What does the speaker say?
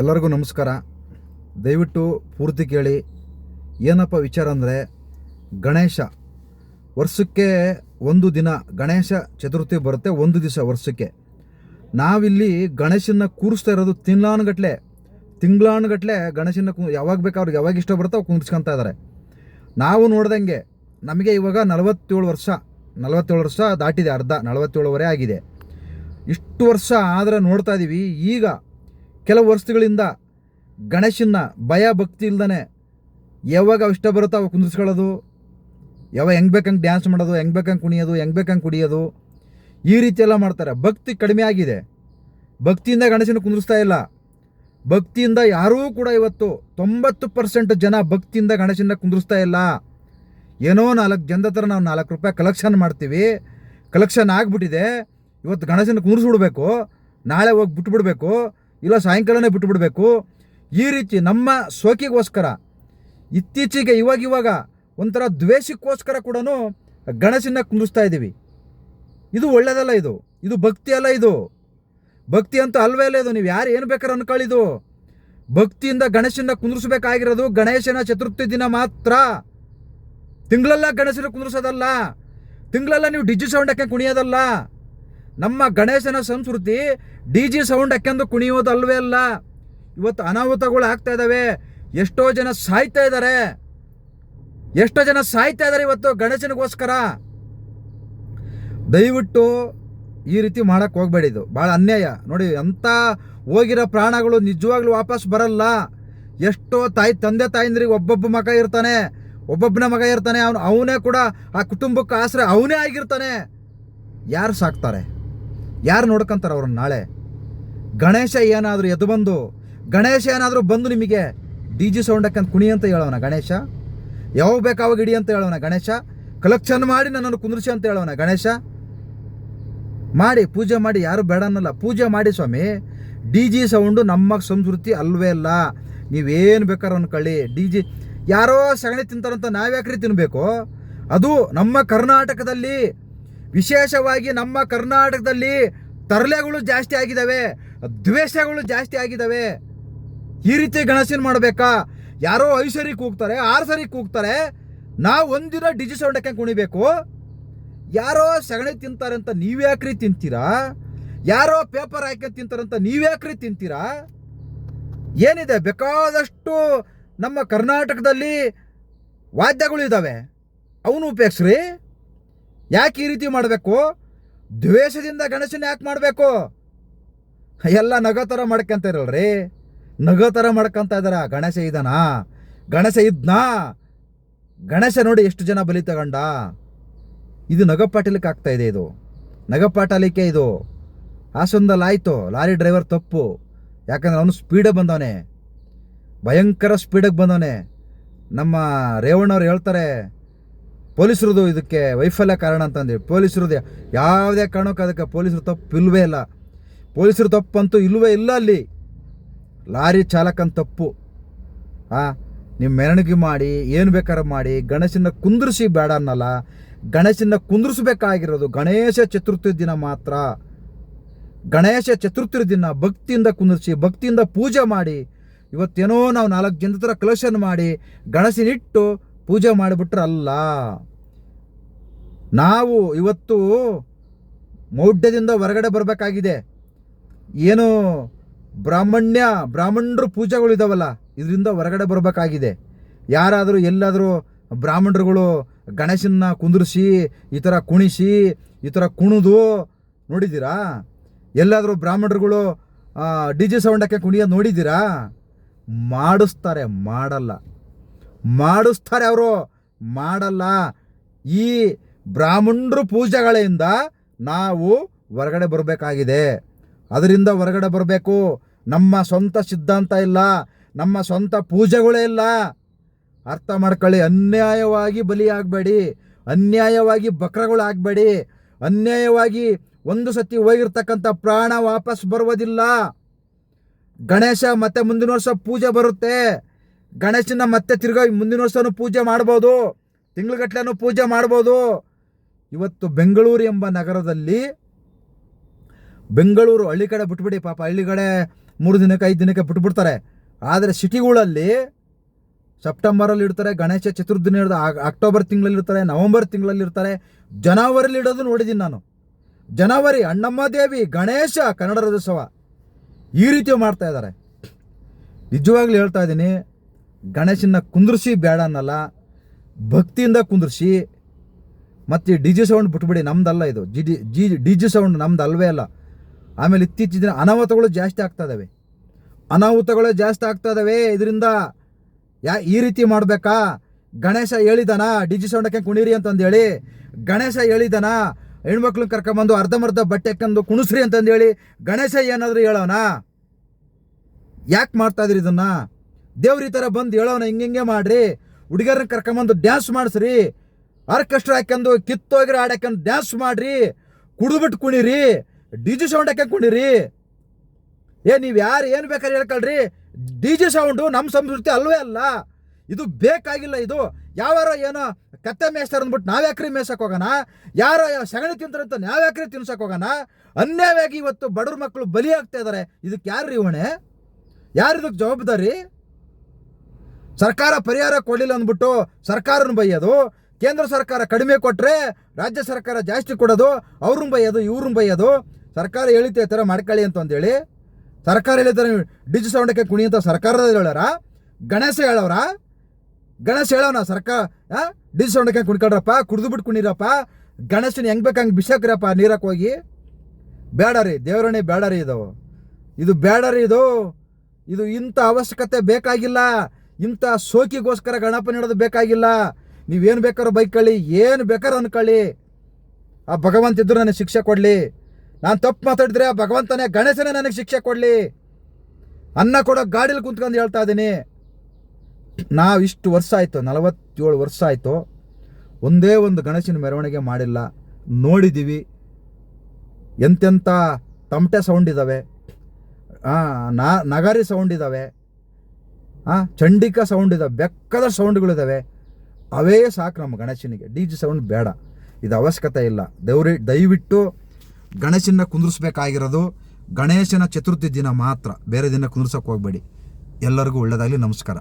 ಎಲ್ಲರಿಗೂ ನಮಸ್ಕಾರ. ದಯವಿಟ್ಟು ಪೂರ್ತಿ ಕೇಳಿ. ಏನಪ್ಪ ವಿಚಾರ ಅಂದರೆ, ಗಣೇಶ ವರ್ಷಕ್ಕೆ ಒಂದು ದಿನ, ಗಣೇಶ ಚತುರ್ಥಿ ಬರುತ್ತೆ ಒಂದು ದಿವಸ ವರ್ಷಕ್ಕೆ. ನಾವಿಲ್ಲಿ ಗಣೇಶನ ಕೂರಿಸ್ತಾ ಇರೋದು ತಿಂಗ್ಳಾನುಗಟ್ಲೆ ತಿಂಗ್ಳಾನುಗಟ್ಲೆ ಗಣೇಶನ ಕು, ಯಾವಾಗ ಬೇಕು ಅವ್ರಿಗೆ ಯಾವಾಗ ಇಷ್ಟ ಬರುತ್ತೋ ಅವಾಗ ಕುಂದಿಸ್ಕೊತಾ ಇದ್ದಾರೆ ನಾವು ನೋಡ್ದಂಗೆ ನಮಗೆ ಇವಾಗ ನಲವತ್ತೇಳು ವರ್ಷ ನಲವತ್ತೇಳು ವರ್ಷ ದಾಟಿದೆ, ಅರ್ಧ ನಲವತ್ತೇಳುವರೆ ಆಗಿದೆ. ಇಷ್ಟು ವರ್ಷ ಆದರೆ ನೋಡ್ತಾ ಇದ್ದೀವಿ ಈಗ ಕೆಲವು ವರ್ಷಗಳಿಂದ ಗಣೇಶನ್ನ ಭಯ, ಭಕ್ತಿ ಇಲ್ದನೆ ಯಾವಾಗ ಇಷ್ಟ ಬರುತ್ತೋ ಅವಾಗ ಕುಂದಿಸ್ಕೊಳ್ಳೋದು ಯಾವಾಗ ಹೆಂಗೆ ಬೇಕಂಗೆ ಡ್ಯಾನ್ಸ್ ಮಾಡೋದು, ಹೆಂಗೆ ಬೇಕಂಗೆ ಕುಣಿಯೋದು, ಹೆಂಗೆ ಬೇಕಂಗೆ ಕುಡಿಯೋದು. ಈ ರೀತಿ ಎಲ್ಲ ಮಾಡ್ತಾರೆ. ಭಕ್ತಿ ಕಡಿಮೆ ಆಗಿದೆ. ಭಕ್ತಿಯಿಂದ ಗಣೇಶನ ಕುಂದಿಸ್ತಾ ಇಲ್ಲ. ಭಕ್ತಿಯಿಂದ ಯಾರೂ ಕೂಡ ಇವತ್ತು ತೊಂಬತ್ತು ಪರ್ಸೆಂಟ್ ಜನ ಭಕ್ತಿಯಿಂದ ಗಣೇಶನ ಕುಂದಿಸ್ತಾ ಇಲ್ಲ. ಏನೋ ನಾಲ್ಕು ಜನದ ಥರ ನಾವು ನಾಲ್ಕು ರೂಪಾಯಿ ಕಲೆಕ್ಷನ್ ಮಾಡ್ತೀವಿ. ಕಲೆಕ್ಷನ್ ಆಗಿಬಿಟ್ಟಿದೆ. ಇವತ್ತು ಗಣೇಶನ ಕುಂದಿಸ್ಬಿಡ್ಬೇಕು ನಾಳೆ ಹೋಗಿ ಬಿಟ್ಬಿಡ್ಬೇಕು. ಇಲ್ಲ ಸಾಯಂಕಾಲನೇ ಬಿಟ್ಟುಬಿಡಬೇಕು ಈ ರೀತಿ ನಮ್ಮ ಸೋಕಿಗೋಸ್ಕರ ಇತ್ತೀಚೆಗೆ ಇವಾಗ ಇವಾಗ ಒಂಥರ ದ್ವೇಷಕ್ಕೋಸ್ಕರ ಕೂಡ ಗಣೇಶನ ಕುಂದಿಸ್ತಾ ಇದ್ದೀವಿ. ಇದು ಒಳ್ಳೆಯದಲ್ಲ ಇದು. ಇದು ಭಕ್ತಿ ಅಲ್ಲ ಇದು. ಭಕ್ತಿ ಅಂತ ಅಲ್ವೇ ಅಲ್ಲ ಇದು. ನೀವು ಯಾರು ಏನು ಬೇಕಾದ್ರೆ ಅನ್ಕೊಳ್ಳಿದು ಭಕ್ತಿಯಿಂದ ಗಣೇಶನ ಕುಂದಿರ್ಸ್ಬೇಕಾಗಿರೋದು ಗಣೇಶನ ಚತುರ್ಥಿ ದಿನ ಮಾತ್ರ. ತಿಂಗಳೆಲ್ಲ ಗಣೇಶನ ಕುಂದಿರ್ಸೋದಲ್ಲ. ತಿಂಗಳೆಲ್ಲ ನೀವು ಡಿಜಿ ಸೌಂಡ್ ಹಾಕಿ ಕುಣಿಯೋದಲ್ಲ. ನಮ್ಮ ಗಣೇಶನ ಸಂಸ್ಕೃತಿ ಡಿ ಜಿ ಸೌಂಡ್ ಕುಣಿಯೋದು ಅಲ್ವೇ ಅಲ್ಲ. ಇವತ್ತು ಅನಾಹುತಗಳು ಆಗ್ತಾ ಇದ್ದಾವೆ ಎಷ್ಟೋ ಜನ ಸಾಯ್ತಾ ಇದ್ದಾರೆ ಎಷ್ಟೋ ಜನ ಸಾಯ್ತಾ ಇದ್ದಾರೆ ಇವತ್ತು ಗಣೇಶನಿಗೋಸ್ಕರ. ದಯವಿಟ್ಟು ಈ ರೀತಿ ಮಾಡಕ್ಕೆ ಹೋಗ್ಬೇಡಿ ಇದು. ಭಾಳ ಅನ್ಯಾಯ. ನೋಡಿ ಅಂಥ ಹೋಗಿರೋ ಪ್ರಾಣಗಳು ನಿಜವಾಗ್ಲೂ ವಾಪಸ್ ಬರಲ್ಲ. ಎಷ್ಟೋ ತಾಯಿ, ತಂದೆ ತಾಯಿಂದ್ರಿಗೆ ಒಬ್ಬೊಬ್ಬ ಮಗ ಇರ್ತಾನೆ. ಒಬ್ಬೊಬ್ಬನ ಮಗ ಇರ್ತಾನೆ. ಅವನು, ಅವನೇ ಕೂಡ ಆ ಕುಟುಂಬಕ್ಕೆ ಆಸರೆ ಅವನೇ ಆಗಿರ್ತಾನೆ. ಯಾರು ಸಾಕ್ತಾರೆ? ಯಾರು ನೋಡ್ಕೊಂತಾರೆ ಅವ್ರನ್ನ ನಾಳೆ? ಗಣೇಶ ಏನಾದರೂ ಎದ್ದು ಬಂದು, ಗಣೇಶ ಏನಾದರೂ ಬಂದು ನಿಮಗೆ ಡಿ ಜಿ ಸೌಂಡ್ ಕುಣಿ ಅಂತ ಹೇಳೋಣ ಗಣೇಶ. ಯಾವಾಗ ಬೇಕಾವಾಗ ಇಡಿ ಅಂತ ಹೇಳೋಣ ಗಣೇಶ. ಕಲೆಕ್ಷನ್ ಮಾಡಿ ನನ್ನನ್ನು ಕುಂದ್ರಿಸಿ ಅಂತ ಹೇಳೋಣ ಗಣೇಶ. ಮಾಡಿ, ಪೂಜೆ ಮಾಡಿ, ಯಾರು ಬೇಡ ಪೂಜೆ ಮಾಡಿ ಸ್ವಾಮಿ. ಡಿ ಜಿ ಸೌಂಡು ನಮ್ಮ ಸಂಸ್ಕೃತಿ ಅಲ್ವೇ ಅಲ್ಲ. ನೀವೇನು ಬೇಕಾದ್ರೆ ಅನ್ಕೊಳ್ಳಿ ಡಿ ಜಿ ಯಾರೋ ಸಗಣಿ ತಿಂತಾರಂತ ನಾವ್ಯಾಕ್ರಿ ತಿನ್ನಬೇಕು ಅದು ನಮ್ಮ ಕರ್ನಾಟಕದಲ್ಲಿ ವಿಶೇಷವಾಗಿ ನಮ್ಮ ಕರ್ನಾಟಕದಲ್ಲಿ ತರಲೆಗಳು ಜಾಸ್ತಿ ಆಗಿದ್ದಾವೆ, ದ್ವೇಷಗಳು ಜಾಸ್ತಿ ಆಗಿದ್ದಾವೆ. ಈ ರೀತಿ ಗಣಸಿನ ಮಾಡಬೇಕಾ? ಯಾರೋ ಐದು ಸರಿ ಕೂಗ್ತಾರೆ, ಆರು ಸರಿ ಕೂಗ್ತಾರೆ. ನಾವು ಒಂದಿನ ಡಿಜಿ ಸೌಂಡಕ್ಕೆ ಕುಣಿಬೇಕು? ಯಾರೋ ಸಗಣಿ ತಿಂತಾರೆ ಅಂತ ನೀವ್ಯಾಕ್ರಿ ತಿಂತೀರಾ? ಯಾರೋ ಪೇಪರ್ ಹಾಕಿ ತಿಂತಾರಂತ ನೀವ್ಯಾಕ್ರಿ ತಿಂತೀರಾ? ಏನಿದೆ? ಬೇಕಾದಷ್ಟು ನಮ್ಮ ಕರ್ನಾಟಕದಲ್ಲಿ ವಾದ್ಯಗಳು ಇದ್ದಾವೆ ಅವನು ಉಪಯೋಗಿಸ್ರಿ ಯಾಕೆ ಈ ರೀತಿ ಮಾಡಬೇಕು? ದ್ವೇಷದಿಂದ ಗಣೇಶನ ಯಾಕೆ ಮಾಡಬೇಕು? ಎಲ್ಲ ನಗೋ ಥರ ಮಾಡ್ಕೊಂತಾರಲ್ರಿ ನಗ ಥರ ಮಾಡ್ಕೊಂತ ಇದಾರ. ಗಣೇಶ ಇದ್ದಾನಾ ಗಣೇಶ ಇದ್ನಾ? ಗಣೇಶ ನೋಡಿ ಎಷ್ಟು ಜನ ಬಲಿ ತಗೊಂಡ? ಇದು ನಗಪಾಟಲಿಕ್ಕೆ ಆಗ್ತಾ ಇದೆ ಇದು. ನಗಪಾಟಲಿಕೆ ಇದು. ಹಾಸನದಲ್ಲಿ ಆಯಿತು. ಲಾರಿ ಡ್ರೈವರ್ ತಪ್ಪು. ಯಾಕಂದ್ರೆ ಅವನು ಸ್ಪೀಡಾಗಿ ಬಂದವನೇ. ಭಯಂಕರ ಸ್ಪೀಡಾಗಿ ಬಂದವನೆ. ನಮ್ಮ ರೇವಣ್ಣವ್ರು ಹೇಳ್ತಾರೆ ಪೊಲೀಸರದು ಇದಕ್ಕೆ ವೈಫಲ್ಯ ಕಾರಣ ಅಂತಂದೇಳಿ ಪೊಲೀಸರದು ಯಾವುದೇ ಕಾರಣಕ್ಕೂ ಅದಕ್ಕೆ ಪೊಲೀಸರು ತಪ್ಪು ಇಲ್ಲವೇ ಇಲ್ಲ. ಪೊಲೀಸರು ತಪ್ಪಂತೂ ಇಲ್ಲವೇ ಇಲ್ಲ ಅಲ್ಲಿ. ಲಾರಿ ಚಾಲಕನ ತಪ್ಪು. ಆ ನಿಮ್ಮ ಮೆರವಣಿಗೆ ಮಾಡಿ, ಏನು ಬೇಕಾದ್ರೆ ಮಾಡಿ, ಗಣೇಶನ ಕುಂದ್ರಿಸಿ ಬೇಡ ಅನ್ನಲ್ಲ. ಗಣೇಶನ ಕುಂದ್ರಿಸ್ಬೇಕಾಗಿರೋದು ಗಣೇಶ ಚತುರ್ಥಿ ದಿನ ಮಾತ್ರ. ಗಣೇಶ ಚತುರ್ಥಿ ದಿನ ಭಕ್ತಿಯಿಂದ ಕುಂದಿರಿಸಿ, ಭಕ್ತಿಯಿಂದ ಪೂಜೆ ಮಾಡಿ, ಇವತ್ತೇನೋ ನಾವು ನಾಲ್ಕು ಜನದ ಹತ್ರ ಕಲೆಕ್ಷನ್ ಮಾಡಿ, ಗಣೇಶನಿಟ್ಟು ಪೂಜೆ ಮಾಡಿಬಿಟ್ರೆ ಅಲ್ಲ. ನಾವು ಇವತ್ತು ಮೌಢ್ಯದಿಂದ ಹೊರಗಡೆ ಬರಬೇಕಾಗಿದೆ. ಏನು ಬ್ರಾಹ್ಮಣ್ಯ, ಬ್ರಾಹ್ಮಣರು ಪೂಜೆಗಳು ಇದಾವಲ್ಲ, ಇದರಿಂದ ಹೊರಗಡೆ ಬರಬೇಕಾಗಿದೆ. ಯಾರಾದರೂ, ಎಲ್ಲಾದರೂ ಬ್ರಾಹ್ಮಣರುಗಳು ಗಣೇಶನ್ನ ಕುಂದಿರಿಸಿ, ಈ ಥರ ಕುಣಿಸಿ, ಈ ಥರ ಕುಣಿದು ನೋಡಿದ್ದೀರಾ? ಎಲ್ಲಾದರೂ ಬ್ರಾಹ್ಮಣರುಗಳು ಡಿ ಜೆ ಸೌಂಡಕ್ಕೆ ಕುಣಿಯೋದು ನೋಡಿದ್ದೀರಾ? ಮಾಡಿಸ್ತಾರೆ, ಮಾಡಲ್ಲ. ಮಾಡಿಸ್ತಾರೆ ಅವರು. ಮಾಡಲ್ಲ. ಈ ಬ್ರಾಹ್ಮಣರು ಪೂಜೆಗಳಿಂದ ನಾವು ಹೊರಗಡೆ ಬರಬೇಕಾಗಿದೆ. ಅದರಿಂದ ಹೊರಗಡೆ ಬರಬೇಕು. ನಮ್ಮ ಸ್ವಂತ ಸಿದ್ಧಾಂತ ಇಲ್ಲ. ನಮ್ಮ ಸ್ವಂತ ಪೂಜೆಗಳೇ ಇಲ್ಲ. ಅರ್ಥ ಮಾಡ್ಕೊಳ್ಳಿ. ಅನ್ಯಾಯವಾಗಿ ಬಲಿಯಾಗಬೇಡಿ. ಅನ್ಯಾಯವಾಗಿ ಬಕ್ರಗಳಾಗಬೇಡಿ. ಅನ್ಯಾಯವಾಗಿ ಒಂದು ಸತಿ ಹೋಗಿರ್ತಕ್ಕಂಥ ಪ್ರಾಣ ವಾಪಸ್ ಬರುವುದಿಲ್ಲ. ಗಣೇಶ ಮತ್ತೆ ಮುಂದಿನ ವರ್ಷ ಪೂಜೆ ಬರುತ್ತೆ. ಗಣೇಶನ ಮತ್ತೆ ತಿರ್ಗಾ ಮುಂದಿನ ವರ್ಷನೂ ಪೂಜೆ ಮಾಡ್ಬೋದು. ತಿಂಗ್ಳುಗಟ್ಲೆನೂ ಪೂಜೆ ಮಾಡ್ಬೋದು. ಇವತ್ತು ಬೆಂಗಳೂರು ಎಂಬ ನಗರದಲ್ಲಿ ಬೆಂಗಳೂರು ಹಳ್ಳಿ ಕಡೆ ಬಿಟ್ಬಿಡಿ ಪಾಪ. ಹಳ್ಳಿ ಕಡೆ ಮೂರು ದಿನಕ್ಕೆ, ಐದು ದಿನಕ್ಕೆ ಬಿಟ್ಬಿಡ್ತಾರೆ. ಆದರೆ ಸಿಟಿಗಳಲ್ಲಿ ಸೆಪ್ಟೆಂಬರಲ್ಲಿ ಇಡ್ತಾರೆ ಗಣೇಶ ಚತುರ್ದಿನ ಹಿಡಿದು ಅಕ್ಟೋಬರ್ ತಿಂಗಳಲ್ಲಿ ಇರ್ತಾರೆ, ನವಂಬರ್ ತಿಂಗಳಲ್ಲಿ ಇರ್ತಾರೆ. ಜನವರಿಲಿ ಇಡೋದು ನೋಡಿದ್ದೀನಿ ನಾನು. ಜನವರಿ ಅಣ್ಣಮ್ಮ ದೇವಿ, ಗಣೇಶ, ಕನ್ನಡ ರಥೋತ್ಸವ ಈ ರೀತಿ ಮಾಡ್ತಾ ಇದ್ದಾರೆ. ನಿಜವಾಗ್ಲೂ ಹೇಳ್ತಾ ಇದ್ದೀನಿ ಗಣೇಶನ ಕುಂದ್ರಿಸಿ ಬೇಡ ಅನ್ನಲ್ಲ, ಭಕ್ತಿಯಿಂದ ಕುಂದ್ರಿಸಿ, ಮತ್ತು ಡಿ ಜಿ ಸೌಂಡ್ ಬಿಟ್ಬಿಡಿ, ನಮ್ದಲ್ಲ ಇದು. G D G D G sound ನಮ್ದು ಅಲ್ವೇ ಅಲ್ಲ. ಆಮೇಲೆ ಇತ್ತೀಚಿನ ದಿನ ಅನಾಹುತಗಳು ಜಾಸ್ತಿ ಆಗ್ತಾ ಇದಾವೆ. ಅನಾಹುತಗಳು ಜಾಸ್ತಿ ಆಗ್ತಾ ಇದಾವೆ. ಇದರಿಂದ ಯಾ, ಈ ರೀತಿ ಮಾಡಬೇಕಾ? ಗಣೇಶ ಹೇಳಿದಾನ, ಡಿ ಜಿ ಸೌಂಡಕ್ಕೆ ಕುಣಿರಿ ಅಂತಂದೇಳಿ, ಗಣೇಶ ಹೇಳಿದಾನ ಹೆಣ್ಮಕ್ಳು ಕರ್ಕೊಂಬಂದು ಅರ್ಧಂಬರ್ಧ ಬಟ್ಟೆ ಹಾಕೊಂಡು ಕುಣಿಸ್ರಿ ಅಂತಂದೇಳಿ, ಗಣೇಶ ಏನಾದರೂ ಹೇಳೋಣ ಯಾಕೆ ಮಾಡ್ತಾಯಿದ್ರಿ ಇದನ್ನ? ದೇವ್ರ ಈ ಥರ ಬಂದು ಹೇಳೋಣ ಹಿಂಗೆ ಮಾಡ್ರಿ. ಹುಡುಗರನ್ನ ಕರ್ಕೊಂಬಂದು ಡ್ಯಾನ್ಸ್ ಮಾಡಿಸ್ರಿ. ಆರ್ಕೆಸ್ಟ್ರಾ ಹಾಕ್ಯಂದು ಕಿತ್ತೋಗಿರೋ ಹಾಡು ಡ್ಯಾನ್ಸ್ ಮಾಡ್ರಿ. ಕುಡಿದ್ಬಿಟ್ಟು ಕುಣಿರಿ. ಡಿ ಜಿ ಸೌಂಡ್ ಹಾಕಿ ಕುಣಿರಿ. ಏ, ನೀವು ಯಾರು ಏನು ಬೇಕಾದ್ರೆ ಹೇಳ್ಕೊಳ್ರಿ. ಡಿ ಜಿ ಸೌಂಡು ನಮ್ಮ ಸಂಸ್ಕೃತಿ ಅಲ್ವೇ ಅಲ್ಲ. ಇದು ಬೇಕಾಗಿಲ್ಲ ಇದು. ಯಾವಾರೋ ಏನೋ ಕತ್ತೆ ಮೇಯಿಸ್ತಾರೆ ಅಂದ್ಬಿಟ್ಟು ನಾವ್ಯಾಕ್ರಿ ಮೇಯ್ಸಕ್ಕೆ ಹೋಗೋಣ? ಯಾರೋ ಯಾವ ಸಗಣಿ ತಿಂತಾರೆ ಅಂತ ನಾವ್ಯಾಕ್ರಿ ತಿನ್ಸಕ್ಕೆ ಹೋಗೋಣ? ಅನ್ಯಾಯವಾಗಿ ಇವತ್ತು ಬಡವ್ರ ಮಕ್ಕಳು ಬಲಿ ಆಗ್ತಾ ಇದ್ದಾರೆ ಇದಕ್ಕೆ ಯಾರು ಹೊಣೆ? ಯಾರು ಇದಕ್ಕೆ ಜವಾಬ್ದಾರಿ? ಸರ್ಕಾರ ಪರಿಹಾರ ಕೊಡಲಿಲ್ಲ ಅಂದ್ಬಿಟ್ಟು ಸರ್ಕಾರನ ಬೈಯೋದು, ಕೇಂದ್ರ ಸರ್ಕಾರ ಕಡಿಮೆ ಕೊಟ್ಟರೆ ರಾಜ್ಯ ಸರ್ಕಾರ ಜಾಸ್ತಿ ಕೊಡೋದು, ಅವ್ರನ್ನ ಬೈಯೋದು, ಇವ್ರನ್ನ ಬೈಯೋದು. ಸರ್ಕಾರ ಹೇಳಿತೆ ಈ ಥರ ಮಾಡ್ಕೊಳ್ಳಿ ಅಂತ ಅಂದೇಳಿ. ಸರ್ಕಾರ ಹೇಳಿದ್ರೆ ಡಿಜಿ ಸೌಂಡಕ್ಕೆ ಕುಣಿ ಅಂತ ಸರ್ಕಾರದ ಹೇಳೋರ? ಗಣೇಶ ಹೇಳೋರ? ಗಣೇಶ ಹೇಳೋಣ ಸರ್ಕಾರ? ಡಿಜಿ ಸೌಂಡಕ್ಕೆ ಕುಣ್ಕೊಳ್ರಪ್ಪ ಕುಡಿದ್ಬಿಟ್ಟು ಕುಣಿರಪ್ಪ. ಗಣೇಶನ ಹೆಂಗ್ ಹಂಗೆ ಬಿಸಾಕ್ರಪ್ಪ ನೀರಕ್ಕೆ ಹೋಗಿ? ಬೇಡ ರೀ ದೇವರಣೆ ಬೇಡ ರೀ ಇದು. ಇದು ಬೇಡ ರೀ ಇದು. ಇದು ಇಂಥ ಅವಶ್ಯಕತೆ ಬೇಕಾಗಿಲ್ಲ. ಇಂಥ ಸೋಕಿಗೋಸ್ಕರ ಗಣಪನ ಇಡೋದು ಬೇಕಾಗಿಲ್ಲ. ನೀವೇನು ಬೇಕಾದ್ರೂ ಬೈಕೊಳ್ಳಿ ಏನು ಬೇಕಾದ್ರೂ ಅನ್ಕೊಳ್ಳಿ. ಆ ಭಗವಂತ ಇದ್ರು ನನಗೆ ಶಿಕ್ಷೆ ಕೊಡಲಿ. ನಾನು ತಪ್ಪು ಮಾತಾಡಿದ್ರೆ ಆ ಭಗವಂತನೇ ಗಣೇಶನೇ ನನಗೆ ಶಿಕ್ಷೆ ಕೊಡಲಿ. ಅನ್ನ ಕೊಡೋ ಗಾಡೀಲಿ ಕುಂತ್ಕೊಂಡು ಹೇಳ್ತಾ ಇದ್ದೀನಿ ನಾವು ಇಷ್ಟು ವರ್ಷ ಆಯಿತು, ನಲವತ್ತೇಳು ವರ್ಷ ಆಯಿತು, ಒಂದೇ ಒಂದು ಗಣೇಶನ ಮೆರವಣಿಗೆ ಮಾಡಿಲ್ಲ. ನೋಡಿದ್ದೀವಿ ಎಂತೆಂಥ ತಮಟೆ ಸೌಂಡ್ ಇದ್ದಾವೆ ನಗಾರಿ ಸೌಂಡ್ ಇದ್ದಾವೆ ಹಾಂ ಚಂಡಿಕ ಸೌಂಡ್ ಇದೆ ಬೆಕ್ಕದ ಸೌಂಡ್ಗಳಿದ್ದಾವೆ ಅವೇ ಸಾಕು ನಮ್ಮ ಗಣೇಶನಿಗೆ. ಡಿ ಜಿ ಸೌಂಡ್ ಬೇಡ. ಇದು ಅವಶ್ಯಕತೆ ಇಲ್ಲ. ದೇವ್ರಿ, ದಯವಿಟ್ಟು ಗಣೇಶನ ಕುಂದ್ರಿಸ್ಬೇಕಾಗಿರೋದು ಗಣೇಶನ ಚತುರ್ಥಿ ದಿನ ಮಾತ್ರ. ಬೇರೆ ದಿನ ಕುಂದಿರ್ಸೋಕೆ ಹೋಗಬೇಡಿ. ಎಲ್ಲರಿಗೂ ಒಳ್ಳೆಯದಾಗಲಿ ನಮಸ್ಕಾರ.